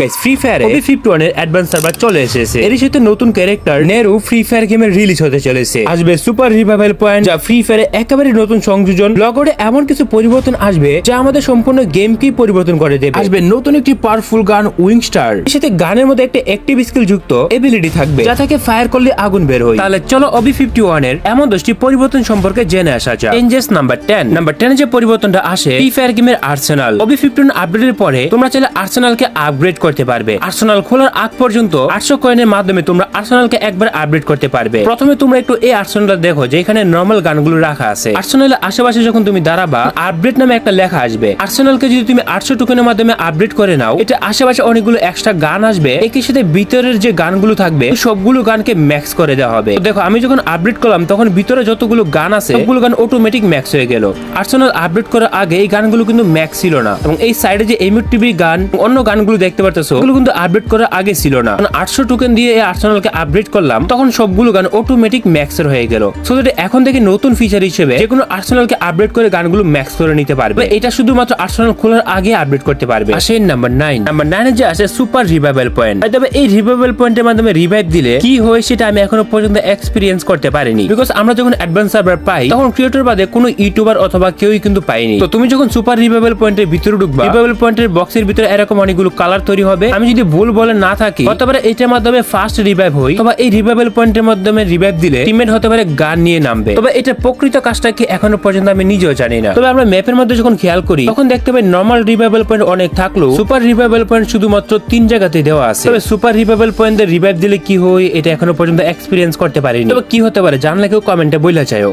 Guys free ফায়ারে OB fifty ওয়ানের advance server চলে এসেছে। এর সাথে নতুন ক্যারেক্টার নেরু ফ্রি ফায়ার গেমে রিলিজ হতে চলেছে। আসবে সুপার রিভাইভাল পয়েন্ট যা ফ্রি ফায়ারে একেবারে নতুন সংযোজন। লগরে এমন কিছু পরিবর্তন আসবে যা আমাদের সম্পূর্ণ গেমকেই পরিবর্তন করে দেবে। আসবে নতুন একটি পাওয়ারফুল গান উইং স্টার এর সাথে গানের মধ্যে একটা অ্যাক্টিভ স্কিল যুক্ত এবিলিটি থাকবে যা থেকে ফায়ার করলে আগুন বের হয়। তাহলে চলো ওবি ফিফটি ওয়ানের এমন দশটি পরিবর্তন সম্পর্কে জেনে আসা যাক। চেঞ্জেস নাম্বার টেন নাম্বার টেনে যে পরিবর্তনটা আসে ফ্রি ফায়ার গেমের আর্সেনাল ওবি ফিফটিন আপডেটের পরে তোমরা চাইলে আর্সেনালকে আপগ্রেড করতে পারবে। আর্সেনাল খোলার আগ পর্যন্ত আটশো কয়েনের মাধ্যমে তোমরা আর্সেনালকে একবার আপডেট করতে পারবে। প্রথমে তোমরা একটু এই আর্সেনাল দেখো যে এখানে নর্মাল গানগুলো রাখা আছে। আর্সেনালের আশেপাশে যখন তুমি দাঁড়াবা আপডেট নামে একটা লেখা আসবে। আর্সেনালকে যদি তুমি আটশো টোকেনের মাধ্যমে আপডেট করে নাও এটা আশেপাশে অনেকগুলো এক্সট্রা গান আসবে। একই সাথে ভিতরের যে গানগুলো থাকবে সবগুলো গানকে ম্যাক্স করে দেওয়া হবে। দেখো, আমি যখন আপডেট করলাম, তখন ভিতরে যতগুলো গান আছে, সবগুলো গান অটোমেটিক ম্যাক্স হয়ে গেল। আর্সেনাল আপডেট করার আগে এই গানগুলো কিন্তু ম্যাক্স ছিল না। এবং এই সাইডে যে এমিট টিভি গান, অন্য গানগুলো দেখতে পারতেছো ওগুলো কিন্তু আপডেট করার আগে ছিল না। আটশো টোকেন দিয়ে এই আর্সেনালকে আপডেট করলাম, তখন সবগুলো গান অটোমেটিক ম্যাক্সের হয়ে গেল। সো দ্যাট এখন থেকে নতুন ফিচার হিসেবে যে কোনো আর্সেনালকে আপডেট করে গানগুলো ম্যাক্স করে নিতে পারবে। এটা শুধুমাত্র আর্সেনাল খোলার আগে আপডেট করতে পারবে। আসে নাম্বার নাইন নাম্বার নাইনে যে আছে সুপার রিভাইভাল পয়েন্ট তবে এই রিভাইভাল পয়েন্টের মাধ্যমে রিভাইভ দিলে কি হয় সেটা আমি এখনও পর্যন্ত এক্সপিরিয়েন্স করতে পারিনি। বিকজ আমরা যখন অ্যাডভান্স সার্ভার পাই, তখন ক্রিয়েটর বাদে কোনো ইউটিউবার অথবা কেউই কিন্তু পাইনি। তো তুমি যখন সুপার রিভাইভাল পয়েন্টের ভিতরে ঢুকবা রিভাইভাল পয়েন্টের বক্সের ভিতরে এরকম অনেকগুলো কালার তৈরি হবে। আমি যদি ভুল বলে না থাকি হতে পারে এটার মাধ্যমে ফার্স্ট রিভাইভ হই অথবা এই রিভাইভাল পয়েন্টের মাধ্যমে রিভাইভ দিলে টিমমেট হতে পারে গান নিয়ে নামবে। তবে এটা প্রকৃত কাজটা কি এখনও পর্যন্ত আমি নিজেও জানি না। তবে আমরা ম্যাপের মধ্যে যখন খেয়াল করি তখন দেখতে পাই নর্মাল রিভাইভাল পয়েন্ট অনেক থাকলেও সুপার রিভাইভাল পয়েন্ট শুধুমাত্র তিন জায়গাতে দেওয়া আছে। তবে সুপার রিভাইভাল পয়েন্টের রিভাইভ দিলে কি হয় এটা এখনও পর্যন্ত এক্সপিরিয়েন্স করতে পারিনি। তবে কি হতে পারে জানলে কেউ কমেন্টে বইলা চাইও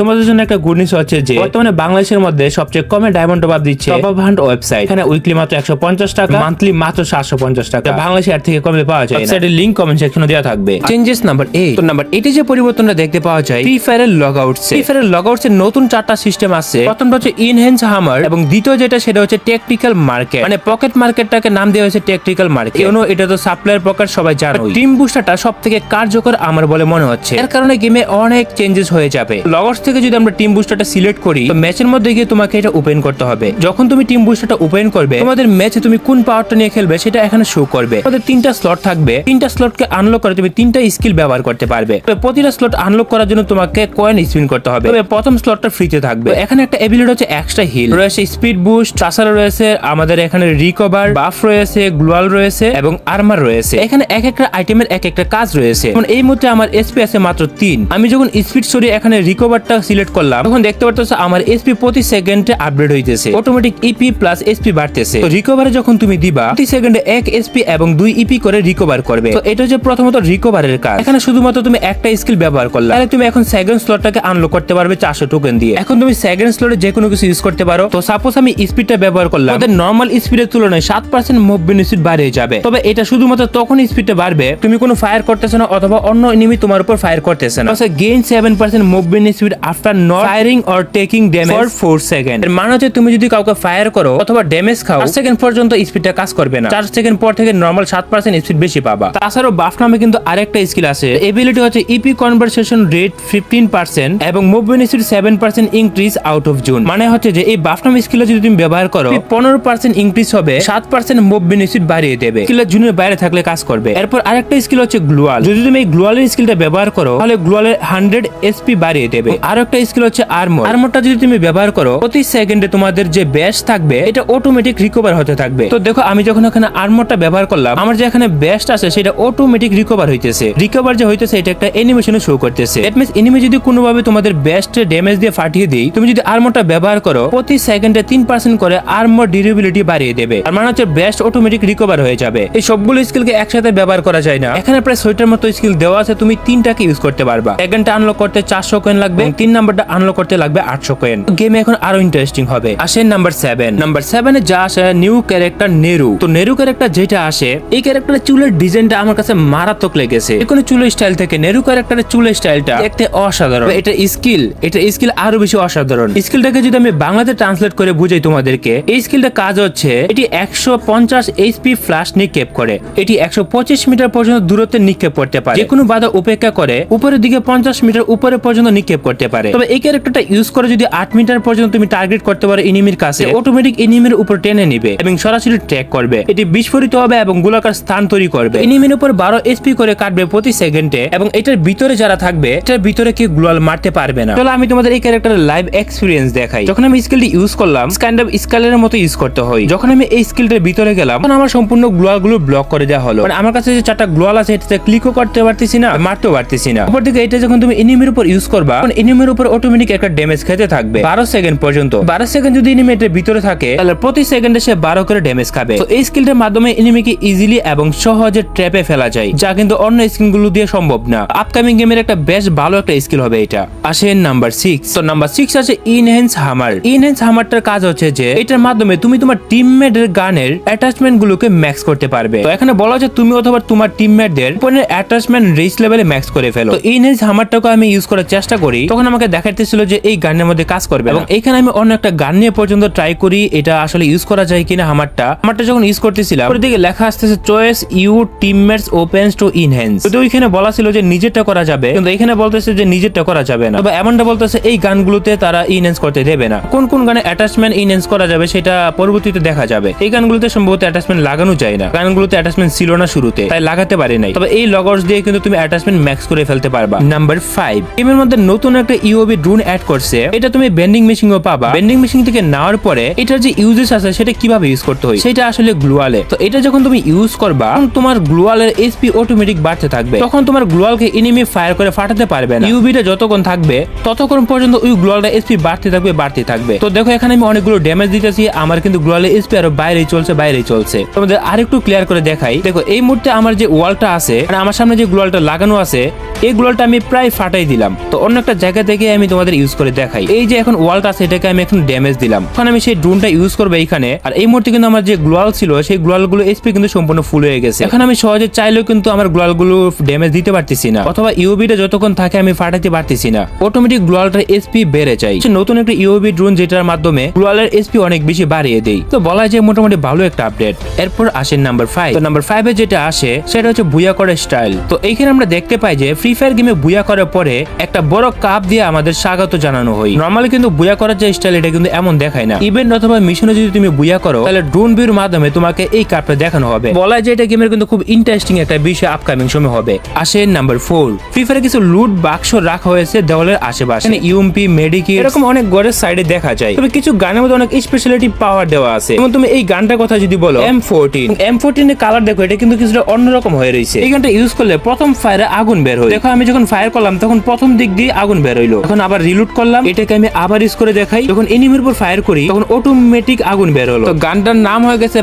তোমাদের জন্য একটা গুড নিউজ হচ্ছে যে বর্তমানে বাংলাদেশের মধ্যে সবচেয়ে কমে ডায়মন্ড টপ আপ দিচ্ছে টপ আপ হান্ট ওয়েবসাইট এখানে উইকলি মাত্র একশো পঞ্চাশ টাকা। মান্থলি মাত্র সাতশো পঞ্চাশ টাকা। বাংলাদেশে এর থেকে কমে পাওয়া যায় ওয়েবসাইটের লিঙ্ক কমেন্ট সেকশনে দেওয়া থাকবে। চেঞ্জেস নাম্বার এইট তো নাম্বার এইটে যে পরিবর্তনটা দেখতে পাওয়া যায় ফ্রি ফায়ারের লগ আউটস ফ্রি ফায়ারের লগ আউটস এর নতুন চারটা সিস্টেম আছে। প্রথমটা হচ্ছে ইনহেন্স হামার এবং দ্বিতীয় যেটা সেটা হচ্ছে টেকনিক্যাল মার্কেট মানে পকেট মার্কেটটাকে নাম দেওয়া হয়েছে টেকনিক্যাল মার্কেট কেন এটা তো সাপ্লায়ার পকেট সবাই জানো টিম বুস্টারটা সব থেকে কার্যকর আমার বলে মনে হচ্ছে। এর কারণে গেমে অনেক চেঞ্জেস হয়ে যাবে। লগস থেকে যদি আমরা টিম বুস্টারটা সিলেক্ট করি তো ম্যাচের মধ্যে গিয়ে তোমাকে এটা ওপেন করতে হবে। যখন তুমি টিম বুস্টারটা ওপেন করবে তোমাদের ম্যাচে তুমি কোন পাওয়ারটা নিয়ে খেলবে? সেটা এখানে শো করবে। তোমাদের তিনটা স্লট থাকবে। তিনটা স্লটকে আনলক করে তুমি তিনটা স্কিল ব্যবহার করতে পারবে। তবে প্রতিটা স্লট আনলক করার জন্য তোমাকে কয়েন স্পিন করতে হবে। তবে প্রথম স্লটটা ফ্রিতে থাকবে। এখানে একটা এবিলিটি হচ্ছে এক্সট্রা হিল রয়েছে স্পিড বুস্ট তাছাড়া রয়েছে, আমাদের এখানে রিকভার বাফ রয়েছে গ্লোয়াল রয়েছে এবং আর্মার রয়েছে। এখানে এক একটা আইটেমের এক একটা কাজ রয়েছে। এই মুহূর্তে আমার এসপি আছে মাত্র তিন। আমি যখন স্পিড সরিয়ে এখানে রিকভারটা সিলেক্ট করলাম, তখন দেখতে পারতেছো আমার এসপি প্রতি সেকেন্ডে আপডেট হইতেছে। অটোমেটিক ইপি প্লাস এসপি বাড়তেছে। রিকভারে যখন তুমি দিবা, প্রতি সেকেন্ডে এক এসপি এবং দুই ইপি করে রিকভার করবে। তো এটা হচ্ছে প্রথমত রিকভারের কাজ। এখানে শুধুমাত্র তুমি একটা স্কিল ব্যবহার করলা। তাহলে তুমি এখন সেকেন্ড স্লটটাকে আনলক করতে পারবে চারশো টোকেন দিয়ে। এখন তুমি সেকেন্ড স্লটে যে কোনো কিছু ইউজ করতে পারো। তো সাপোজ আমি স্পিডটা ব্যবহার করলাম। আমাদের নর্মাল স্পিডের তুলনায় সাত পার্সেন্ট মুভমেন্ট স্পিড বাড়ে যাবে। তবে এটা শুধুমাত্র তখন স্পিডটা বাড়বে তুমি কোনো ফায়ার করতেছো না অথবা অন্য এনিমি তোমার উপর ফায়ার করতেছে না। Gain seven percent movement speed after not firing or taking damage for four second এর মানে হচ্ছে তুমি যদি কাউকে ফায়ার করো অথবা ড্যামেজ খাও সেকেন্ড পর্যন্ত স্পিডটা কাজ করবে না। চার সেকেন্ড পর থেকে নর্মাল সাত পার্সেন্ট স্পিড বেশি পাবা। তাছাড়াও বাফ নামে কিন্তু আরেকটা স্কিল আছে। এবিলিটি হচ্ছে EP conversation rate fifteen percent এবং movement speed seven percent increase out of zone মানে হচ্ছে যে এই বাফ নামে স্কিল যদি তুমি ব্যবহার করো পনেরো পার্সেন্ট ইনক্রিজ হবে সাত পার্সেন্ট মুভমেন্ট স্পিড বাড়িয়ে দেবে। স্কিল জুনের বাইরে থাকলে কাজ করবে। এরপর আরেকটা স্কিল হচ্ছে গ্লোয়াল যদি তুমি এই গ্লোয়ালের স্কিলটা ব্যবহার করো তাহলে গ্লোয়ালের হান্ড্রেড এসপি বাড়িয়ে দেবে। আর একটা স্কিল হচ্ছে আর্মর আর্মরটা যদি তুমি ব্যবহার করো প্রতি সেকেন্ডে তোমাদের যে ব্যাস থাকবে এটা অটোমেটিক রিকভার হতে থাকবে। তো দেখো আমি যখন এখানে আর্মরটা ব্যবহার করলাম, আমার যে এখানে ব্যাস্ট আছে সেটা অটোমেটিক রিকভার হইতেছে। রিকভার যে হইতেছে, এটা একটা অ্যানিমেশনে শো করতেছে। দ্যাট মিন্স এনিমি যদি কোনোভাবে তোমাদের বেস্ট ড্যামেজ দিয়ে ফাটিয়ে দিই, তুমি যদি আর্মরটা ব্যবহার করো, প্রতি সেকেন্ডে তিন পার্সেন্ট করে আর্মর ডিউরেবিলিটি বাড়িয়ে দেবে। আর মানে হচ্ছে বেস্ট অটোমেটিক রিকভার হয়ে যাবে। এই সবগুলো স্কিলকে একসাথে ব্যবহার করা যায় না। এখানে প্রায় ছয়টার মতো স্কিল দেওয়া আছে, তুমি তিনটাকে ইউজ করতে পারবা। সেকেন্ডটা আনলক করতে চারশো কয়েন লাগবে এবং তিন নাম্বারটা আনলক করতে লাগবে আটশো কয়েন গেম এখন আরও ইন্টারেস্টিং হবে। আসেন নাম্বার সেভেন নাম্বার সেভেনে যা আসে নিউ ক্যারেক্টার নেরু তো নেরু ক্যারেক্টার যেটা আসে, এই ক্যারেক্টারের চুলের ডিজাইনটা আমার কাছে মারাত্মক লেগেছে। কোনো চুলের স্টাইল থেকে নেরু ক্যারেক্টারের চুলের স্টাইলটা দেখতে অসাধারণ। এটা স্কিল এটা স্কিল আরও বেশি অসাধারণ। স্কিলটাকে যদি আমি বাংলাতে ট্রান্সলেট করে বুঝাই তোমাদেরকে, এই স্কিলটা কাজ হচ্ছে, এটি একশো পঞ্চাশ এইচপি ফ্লাশ নিক্ষেপ করে। এটি একশো পঁচিশ মিটার পর্যন্ত দূরত্বে নিক্ষেপ করতে পারে। যে কোনো বাধা উপেক্ষা করে, উপরের দিকে পঞ্চাশ মিটার উপরে পর্যন্ত নিক্ষেপ করতে পারে। তবে এই ক্যারেক্টারটা ইউজ করে যদি আট মিটার পর্যন্ত তুমি টার্গেট করতে পারো এনিমির কাছে অটোমেটিক এনিমির উপর টেনে নিবে এবং সরাসরি ট্র্যাক করবে। এটি বিস্ফোরিত হবে এবং গোলাকার স্থান তৈরি করবে। এনিমির উপর বারো এসপি করে কাটবে প্রতি সেকেন্ডে এবং এটার ভিতরে যারা থাকবে, এটার ভিতরে কেউ গ্লোয়াল মারতে পারবে না। চলো আমি তোমাদের এই ক্যারেক্টারের লাইভ এক্সপিরিয়েন্স দেখাই। যখন আমি স্কিলটি ইউজ করলাম কাইন্ড অফ স্কেলের মতো ইউজ করতে হয়। যখন আমি এই স্কিলটার ভিতরে গেলাম, তখন আমার সম্পূর্ণ গ্লোয়ালগুলো ব্লক করে দেওয়া হলো। মানে আমার কাছে যে চারটা গ্লোয়াল আছে, এটাতে ক্লিকও করতে পারতেছি না মারতেও পারতেছি না। অপর দিকে এটা যখন তুমি এনিমির উপর ইউজ করবা, তখন এনিমির উপর অটোমেটিক একটা ড্যামেজ খেতে থাকবে। বারো সেকেন্ড পর্যন্ত। বারো সেকেন্ড যদি এনিমি এটার ভিতরে থাকে, তাহলে প্রতি সেকেন্ডে সে বারো করে ড্যামেজ খাবে। তো এই স্কিলটার মাধ্যমে এনিমিকে ইজিলি এবং সহজে ট্র্যাপে ফেলা যায় যা কিন্তু অন্য স্কিলগুলো দিয়ে সম্ভব না। আপকামিং গেমের একটা বেশ ভালো একটা স্কিল হবে এটা। আসেন নাম্বার সিক্স তো নাম্বার সিক্স আছে ইনহেন্স হামার ইনহেন্স হামারটার কাজ হচ্ছে যে এটার মাধ্যমে তুমি তোমার টিমমেটের গানের অ্যাটাচমেন্ট গুলোকে ম্যাক্স করতে পারবে। তো এখানে বলা হচ্ছে তুমি অথবা তোমার টিমমেটদের ফোনের অ্যাটাচমেন্ট রিচ লেভেলে ম্যাক্স করে ফেলো। তো ইনহেন্স হামারটাকে আমি ইউজ করার চেষ্টা করি। তখন আমাকে দেখাইতেছিল যে এই গানের মধ্যে কাজ করবে এবং এখানে আমি অন্য একটা গান নিয়ে পর্যন্ত ট্রাই করি। এটা আসলে ইউজ করা যায় কিনা হামারটা হামারটা যখন ইউজ করতেছিলাম। ওর দিকে লেখা আসতেছে choice you teammates opens to বলা ছিল যে নিজেরটা করা যাবে, কিন্তু এখানে বলতেছে যে নিজেরটা করা যাবে না। তবে এমনটা বলতেছে, এই গানগুলোতে তারা করতে দেবে না। কোন কোন গানে অ্যাটাচমেন্ট করা যাবে সেটা পরবর্তীতে দেখা যাবে। এই গানগুলোতে সম্ভবত অ্যাটাচমেন্ট লাগানো যায় না। গানগুলোতে অ্যাটাচমেন্ট ছিল না শুরুতে, তাই লাগাতে পারে নাই। তবে এই লগর্স দিয়ে কিন্তু তুমি অ্যাটাচমেন্ট ম্যাক্স করে ফেলতে পারবা। নাম্বার ফাইভ গেমের মধ্যে নতুন একটা ইউবি ড্রোন অ্যাড করছে। এটা তুমি বেন্ডিং মেশিনও পাবা। বেন্ডিং মেশিন থেকে নেওয়ার পরে এটার যে ইউজেস আছে, সেটা কীভাবে ইউজ করতে হয়? সেটা আসলে গ্লুয়ালে তো এটা যখন তুমি ইউজ করবা তোমার গ্লুয়ালের এসপি অটোমেটিক বাড়তে থাকবে। তখন তোমার গ্লুয়ালকে এনিমি ফায়ার করে ফাটাতে পারবে না। ইউবিটা যতক্ষণ থাকবে, ততক্ষণ পর্যন্ত ওই গ্লোয়ালটা এসপি বাড়তে থাকবে বাড়তে থাকবে। তো দেখো, এখানে আমি অনেকগুলো ড্যামেজ দিতেছি। আমার কিন্তু গ্লোয়ালের এসপি আরও বাইরেই চলছে বাইরেই চলছে। তোমাদের আরেকটু ক্লিয়ার করে দেখাই। দেখো, এই মুহূর্তে আমার যে ওয়ালটা আছে মানে আমার সামনে যে গ্লোয়ালটা লাগানো আছে, এই গ্লোয়ালটা আমি প্রায় ফাটাই দিলাম। তো অন্য একটা জায়গা থেকে আমি তোমাদের ইউজ করে দেখাই। এই যে এখন ওয়ালটা আছে, এটাকে আমি এখন ড্যামেজ দিলাম। এখন আমি সেই ড্রোনটা ইউজ করব এইখানে। আর এই মুহূর্তে কিন্তু আমার যে গ্লোয়াল ছিল সেই গ্লোয়ালগুলো এসপি কিন্তু সম্পূর্ণ ফুল হয়ে গেছে। এখন আমি সহজে চাইলেও কিন্তু আমার গ্লোয়ালগুলো ড্যামেজ দিতে পারতেছি না। অথবা ইউবিটা যতক্ষণ থাকে আমি ফাটাতে পারতেছি না। অটোমেটিক গ্লোয়ালটার এসপি বেড়ে যায়। নতুন একটা ইউবি ড্রোন যেটার মাধ্যমে গ্লোয়ালের এসপি অনেক বেশি বাড়িয়ে দেয়। তো বলা যায় মোটামুটি ভালো একটা আপডেট এরপর আসে নাম্বার ফাইভ তো নাম্বার ফাইভে যেটা আসে, সেটা হচ্ছে বুয়া করার স্টাইল তো এইখানে আমরা দেখতে পাই যে ফ্রি ফায়ার গেমে বুয়া করার পরে একটা বড় কাপ দিয়ে আমাদের স্বাগত জানানো হয়। নর্মালি কিন্তু বুয়া করার যে স্টাইল এটা কিন্তু এমন দেখায় না। ইভেন্ট অথবা মিশনে যদি তুমি বুয়া করো, তাহলে ড্রোন ভিউর মাধ্যমে তোমাকে এই কাপটা দেখানো হবে। বলা যায় এটা গেমের কিন্তু খুব ইন্টারেস্টিং একটা বিষয় আপকামিং সময় হবে। আসে নাম্বার ফোর ফ্রি ফায়ারে কিছু লুট বাক্স রাখা হয়েছে দেওয়ালের আশেপাশে। ইউএমপি মেডিকি এরকম অনেক গড়ের সাইডে দেখা যায়। তবে কিছু গানের মধ্যে অনেক স্পেশালিটি পাওয়ার দেওয়া আছে। যেমন তুমি এই গানটার কথা যদি বলো এম ফোরটিন এম ফোরটিন এর কালার দেখো, এটা কিন্তু কিছুটা অন্যরকম হয়ে রয়েছে। এই গানটা ইউজ করলে প্রথম ফায়ারে আগুন বের হয়। দেখো আমি যখন ফায়ার করলাম, তখন প্রথম দিক দিয়ে আগুন বের হইল। এখন আবার রিলুট করলাম। এটাকে আমি আবার ইউজ করে দেখাই। যখন এনিমির উপর ফায়ার করি, তখন অটোমেটিক আগুন বের হলো। তো গানটার নাম হয়ে গেছে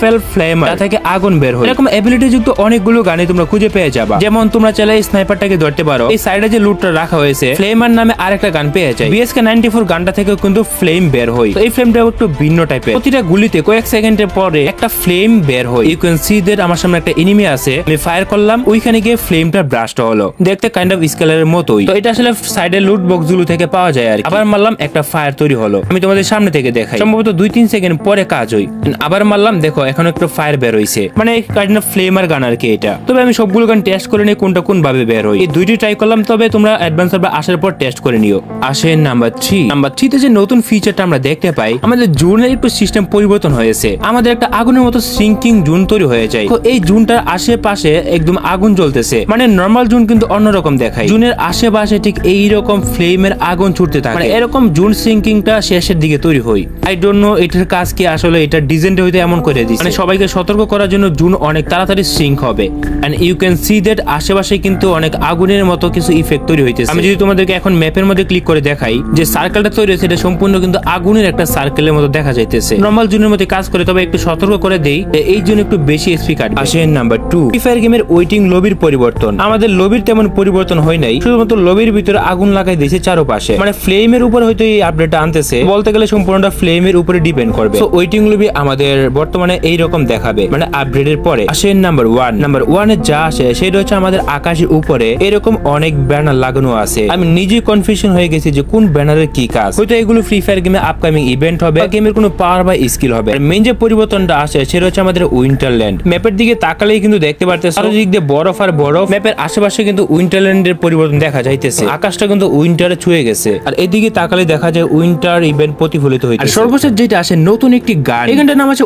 প্যারাফেল ফ্লেম থেকে আগুন বের হয় এরকম এবিলিটি যুক্ত অনেকগুলো গানে তোমরা খুঁজে পেয়ে যাবা। যেমন তোমরা চাইলে স্নাইপারটাকে ধরতে পারো। এই সাইডে যে লুটটা রাখা হয়েছে ফ্লেমার নামে আরেকটা গান পেয়ে যায় বিএসকে নাইনটি ফোর গানটা থেকে কিন্তু ফ্লেম বের হয়। তো এই ফ্লেমটা একটু ভিন্ন টাইপের প্রতিটা গুলিতে কয়েক সেকেন্ডের পরে একটা ফ্লেম বের হয়। ইউ ক্যান সি দ্যাট আমার সামনে একটা এনিমি আছে। আমি ফায়ার করলাম ওইখানে গিয়ে ফ্লেমটা ব্রাস্ট হলো। দেখতে কাইন্ড অফ স্কেলের মতোই। তো এটা আসলে সাইডের লুট বক্সগুলো থেকে পাওয়া যায় আর। আবার মারলাম একটা ফায়ার তৈরি হলো। আমি তোমাদের সামনে থেকে দেখাই। সম্ভবত দুই তিন সেকেন্ড পরে কাজ হয়। আবার মারলাম দেখো এখন একটু ফায়ার বের হইছে। মানে কাইন্ড অফ ফ্লেমার গান আর কি এটা। তবে আমি সবগুলো গান টেস্ট করে নিই কোনটা কোন ভাবে বের হয়। এই দুইটি ট্রাই করলাম, তবে তোমরা অ্যাডভান্স সার্ভার আসার পর টেস্ট করে নিও। আসে নাম্বার থ্রি নাম্বার থ্রিতে যে নতুন ফিচারটা আমরা দেখতে পাই, আমাদের জুনের একটু সিস্টেম পরিবর্তন হয়েছে। আমাদের একটা আগুনের মতো সিঙ্কিং জুন তৈরি হয়ে যায়। তো এই জুনটার আশেপাশে একদম আগুন জ্বলতেছে। মানে নর্মাল জুন কিন্তু অন্যরকম দেখায়। জুনের আশেপাশে ঠিক এই রকম ফ্লেমের আগুন ছুটতে থাকে। মানে এরকম জুন সিঙ্কিংটা শেষের দিকে তৈরি হয়। আই ডোন্ট নো এটার কাজ কি, আসলে এটা ডিজাইনটা হইতে এমন করে দিচ্ছে মানে সবাইকে সতর্ক করার জন্য জুন অনেক তাড়াতাড়ি সিঙ্ক হবে। And you can see that আশেপাশে কিন্তু অনেক আগুনের মতো কিছু ইফেক্ট তৈরি হইতেছে। আমি যদি তোমাদেরকে এখন ম্যাপের মধ্যে ক্লিক করে দেখাই যে সার্কেলটা তৈরি হয়েছে এটা সম্পূর্ণ কিন্তু আগুনের একটা সার্কেলের মতো দেখা যাইতেছে। নর্মাল জুনের মধ্যে কাজ করে তবে একটু সতর্ক করে দেই যে এই জন্য একটু বেশি এসপি কাটবে। আসেন নাম্বার টু ফ্রি ফায়ার গেমের ওয়েটিং লবির পরিবর্তন। আমাদের লবির তেমন পরিবর্তন হয় নাই শুধুমাত্র লবির ভিতরে আগুন লাগাই দিয়েছে চারপাশে। মানে ফ্লেমের উপর হয়তো এই আপডেটটা আনতেছে বলতে গেলে সম্পূর্ণটা ফ্লেমের উপরে ডিপেন্ড করবে। তো ওয়েটিং লবি আমাদের বর্তমানে এই রকম দেখাবে। মানে আপডেটের পরে আসেন নাম্বার ওয়ান নাম্বার ওয়ানে যা আসে, সেটা হচ্ছে আমাদের আকাশের উপরে এরকম অনেক ব্যানার লাগানো আছে। আমি নিজে কনফিউশন হয়ে গেছি যে কোন ব্যানারের কি কাজ। হয়তো এগুলো ফ্রি ফায়ার গেমে আপকামিং ইভেন্ট হবে গেমের কোনো পাওয়ার বা স্কিল হবে। মেন যে পরিবর্তনটা আসে, সেটা হচ্ছে আমাদের উইন্টারল্যান্ড ম্যাপের দিকে তাকালেই কিন্তু দেখতে পারতেছে। চারিদিক দিয়ে বরফ আর বরফ। ম্যাপের আশেপাশে কিন্তু উইন্টারল্যান্ডের পরিবর্তন দেখা যাইতেছে। আকাশটা কিন্তু উইন্টারে ছুঁয়ে গেছে। আর এদিকে তাকালে দেখা যায় উইন্টার ইভেন্ট প্রতিফলিত হয়েছে আর সর্বশেষ যেটা আসে, নতুন একটি গান। এই গানটার নাম আছে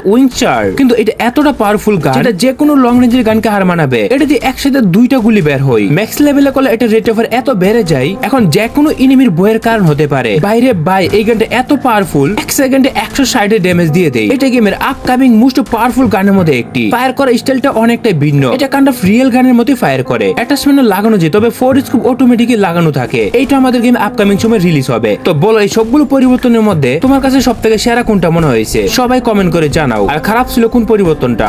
উইঞ্চার কিন্তু এটা এতটা পাওয়ারফুল গান যেটা যে কোনো লং রেঞ্জের গানকে হার মানাবে। এটা দিয়ে একসাথে দুইটা গুলি বের হয় ম্যাক্স লেভেলে করলে এটা রেট অফার এত বেড়ে যায় এখন যে কোনো ইনিমির বইয়ের কারণ হতে পারে। বাইরে বাই এই গানটা এত পাওয়ারফুল এক সেকেন্ডে একশো ষাটের ড্যামেজ দিয়ে দেয়। এটা গেমের আপকামিং মোস্ট পাওয়ারফুল গানের মধ্যে একটি। ফায়ার করার স্টাইলটা অনেকটাই ভিন্ন। এটা কান্ড অফ রিয়েল গানের মতোই ফায়ার করে। অ্যাটাচমেন্ট লাগানো যায় তবে ফোর স্কুপ অটোমেটিকলি লাগানো থাকে। এইটা আমাদের গেম আপকামিং সময় রিলিজ হবে। তো বলো এই সবগুলো পরিবর্তনের মধ্যে তোমার কাছে সব থেকে সেরা কোনটা মনে হয়েছে? সবাই কমেন্ট করে জানাও। আর খারাপ ছিল কোন পরিবর্তনটা?